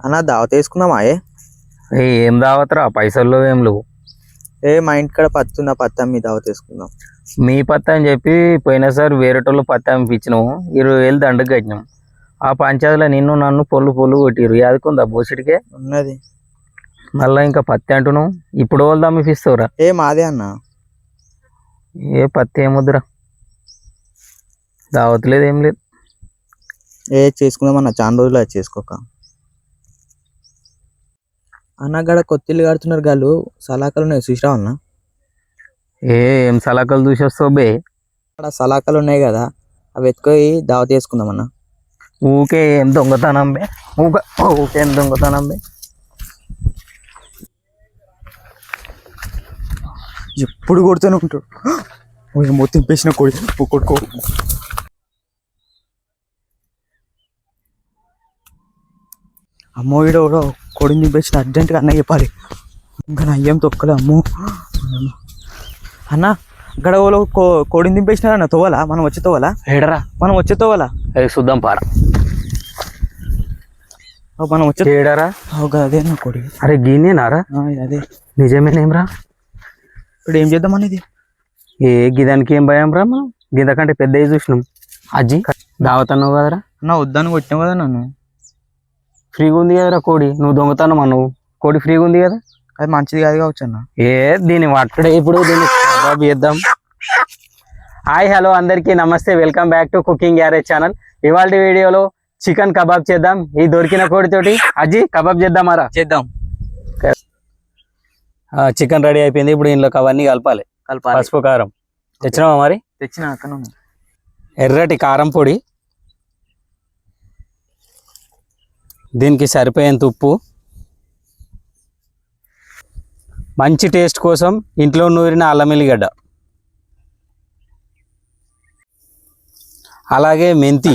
అన్న దావత వేసుకుందామా ఏ? ఏ దావతరా? పైసల్లో ఏం లేవు. ఏ మా ఇంటికాడ పత్తి ఉందా? పత్తి అమ్మి దావత వేసుకుందాం. మీ పత్తి అని చెప్పి పోయినసారి వేరేటోళ్ళు పత్తి అమ్మిపించినాము ఇరవై వేలు దండకు కట్టినాం. ఆ పంచాయతీలో నిన్ను నన్ను పొల్లు పొల్లు కొట్టిరు యాదుకుందా బోసిడికే? ఉన్నది. మళ్ళీ ఇంకా పత్తి అంటున్నావు. ఇప్పుడు వాళ్ళు అమ్మిపిస్తావురా ఏ మాదే అన్న. ఏ పత్తి ఏముద్దురా దావత్ లేదు ఏం లేదు. ఏ చేసుకుందామన్న. చాలా రోజులు అది చేసుకోక. అన్న గడ కొత్త ఇల్లు కడుతున్నారు గాళ్ళు సలాకలు ఉన్నాయి చూసిరావు అన్న? ఏ ఏం సలకలు చూసి వస్తావు బే? అక్కడ సలాకలు ఉన్నాయి కదా అవి ఎత్తుకొని దావత వేసుకుందాం అన్న. ఊకే ఏం దొంగతనం బే? ఊకే ఊకే ఏం దొంగతనం బే? ఎప్పుడు కొడుతూనే ఉంటాడు. ఏమో తింపేసిన కొడి కొడుకో అమ్మో వీడు ఎవడో కొడిని తింపేసిన అర్జెంటుగా అన్న చెప్పాలి. ఇంకా నా అయ్యం తొక్కలే అమ్మో. అన్న ఇక్కడ కో- కోడిని దింపేసినారు అన్న తోవాలా? మనం వచ్చి తోవాలా? ఏడరా? మనం వచ్చే తోవాలా? ఏ చూద్దాం పారా. మనం వచ్చే గా అదే అన్న కోడి అరే గీనేనారా అదే నిజమేనేమ్రా? ఇప్పుడు ఏం చేద్దాం అనేది ఏ గిదానికి ఏం భయం రా మనం? గిదకంటే పెద్ద చూసినాం. అజ్జి దావత్ అన్నావు కదరా? అన్న వద్దని కొట్టినావు కదా నన్ను. ఫ్రీగా ఉంది కదరా కోడి? నువ్వు దొంగతనం అన్నావు. కోడి ఫ్రీగా ఉంది కదా? అది మంచిది కాదు కావచ్చు అన్న. ఏ దీని వట్టడే ఇప్పుడు దీన్ని కబాబ్ చేద్దాం. హాయ్ హలో అందరికీ నమస్తే welcome back to cooking garage channel. ఇవాళ వీడియోలో చికెన్ కబాబ్ చేద్దాం. ఈ దొరికిన కోడితోటి అజ్జి కబాబ్ చేద్దామారా చేద్దాం. చికెన్ రెడీ అయిపోయింది. ఇప్పుడు ఇందులోకి అవన్నీ కలపాలి. కలపాలి. పసుపు కారం. తెచ్చినావా మరి? తెచ్చిన అక్కడ ఎర్రటి కారం పొడి దీనికి సరిపోయేంత ఉప్పు. మంచి టేస్ట్ కోసం ఇంట్లో నూరిన అల్లం ఎల్లిగడ్డ. అలాగే మెంతి.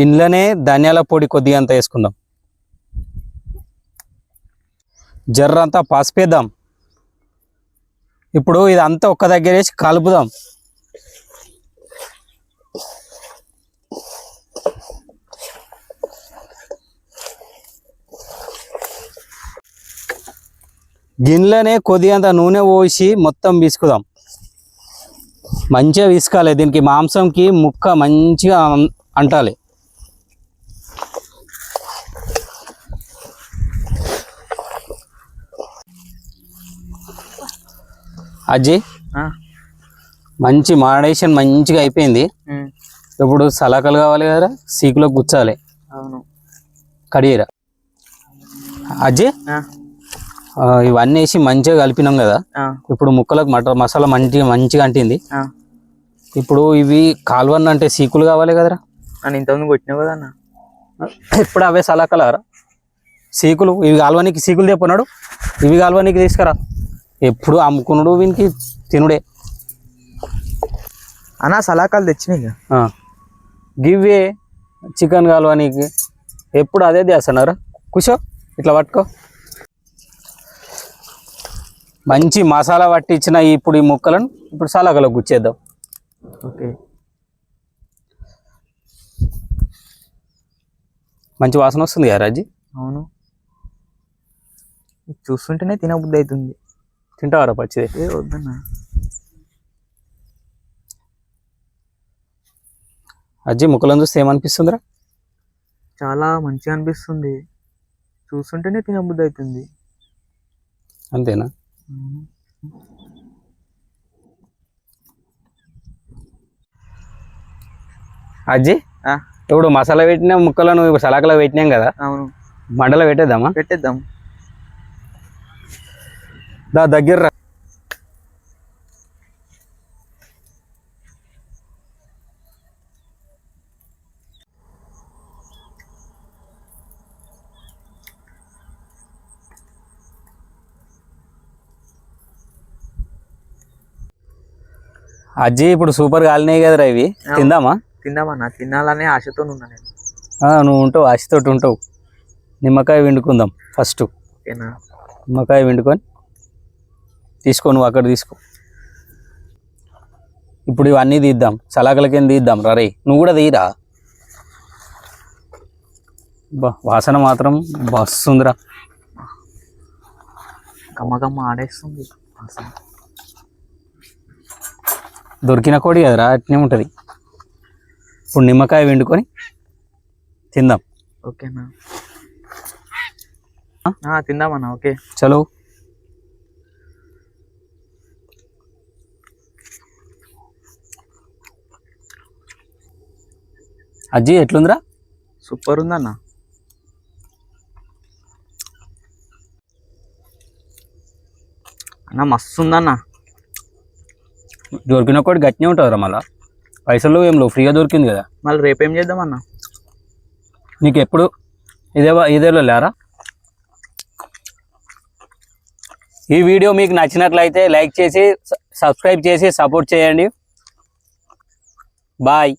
ఇంట్లోనే ధనియాల పొడి కొద్దిగా అంత వేసుకుందాం. జర్రంతా పసుపేద్దాం. ఇప్పుడు ఇదంతా ఒక్క దగ్గర వేసి కలుపుదాం. గిన్నెలోనే కొద్దిగంత నూనె పోసి మొత్తం విసుకుదాం. మంచిగా విసుకాలి. దీనికి మాంసంకి ముక్క మంచిగా అంటాలి. అజ్జి మంచి మాడేషన్ మంచిగా అయిపోయింది. ఇప్పుడు సలాకలు కావాలి కదా సీకులో గుచ్చాలి అవును. కడియరా. అజ్జి ఇవన్నీ వేసి మంచిగా కలిపినాం కదా. ఇప్పుడు ముక్కలకు మట మసాలా మంచిగా మంచిగా అంటింది. ఇప్పుడు ఇవి కాలువన్న అంటే సీకులు కావాలి కదరా? నన్ను ఇంతకుముందు కొట్టినావు కదా అన్న. ఇప్పుడు అవే సలాకలారా? సీకులు ఇవి కాలువనికి సీకులు తెప్పన్నాడు? ఇవి కాలువనికి తీసుకురా. ఎప్పుడు అమ్ముకున్నాడు వీనికి? తినుడే. అన్న సలాకాలు తెచ్చినాయి. గివ్వే చికెన్ కాలువనికి ఎప్పుడు అదే చేస్తున్నారా? కూర్చో ఇట్లా పట్టుకో. మంచి మసాలా పట్టించిన ఇప్పుడు ఈ ముక్కలను ఇప్పుడు సలాకలో గుచ్చేద్దాం. ఓకే. మంచి వాసన వస్తుంది కదా రాజీ? అవును. చూస్తుంటేనే తినబుద్ధి అవుతుంది తింటావారా పచ్చిది? ఏ వద్దన్న. అజ్జి ముక్కలను చూస్తే ఏమనిపిస్తుందిరా చాలా మంచిగా అనిపిస్తుంది. చూస్తుంటేనే తినబుద్ధి అవుతుంది అంతేనా. అజ్జి ఇప్పుడు మసాలా పెట్టిన ముక్కలను ఇప్పుడు సలాకలో పెట్టినాం కదా. అవును. మండలో పెట్టేద్దామా? పెట్టేద్దాం. దా దగ్గర అజ్జి ఇప్పుడు సూపర్ కాలినాయి కదరా ఇవి. తిందామా? తిందామన్నా తినాలనే ఆశతో ఉన్నా నేను. నువ్వు ఉంటావు ఆశతోటి ఉంటావు నిమ్మకాయ వండుకుందాం ఫస్ట్. ఓకేనా? నిమ్మకాయ వండుకొని తీసుకో నువ్వు అక్కడ తీసుకో. ఇప్పుడు ఇవన్నీ తీద్దాం. సలాకల కింద తీద్దాం? రరే నువ్వు కూడా తీరా? బా వాసన మాత్రం బస్సుందిరా కమ్మ కమ్మ ఆడేస్తుంది. అసలు. దొరికిన కోడి కదరా అట్నే ఉంటుంది. ఇప్పుడు నిమ్మకాయ వండుకొని తిందాం. ఓకేనా తిందామన్నా ఓకే. చలో. అజ్జి ఎట్లుందిరా? సూపర్ ఉందన్న అన్న. మస్తు ఉందన్న దొరికిన కోడి గట్టినే ఉంటుందిరా మళ్ళా. పైసలు ఏం లేవు ఫ్రీగా దొరికింది కదా. మళ్ళీ రేపేం చేద్దామన్నా నీకు ఎప్పుడు? ఇదే ఇదేలో లేరా? ఈ వీడియో మీకు నచ్చినట్లయితే లైక్ చేసి సబ్స్క్రైబ్ చేసి సపోర్ట్ చేయండి. బాయ్.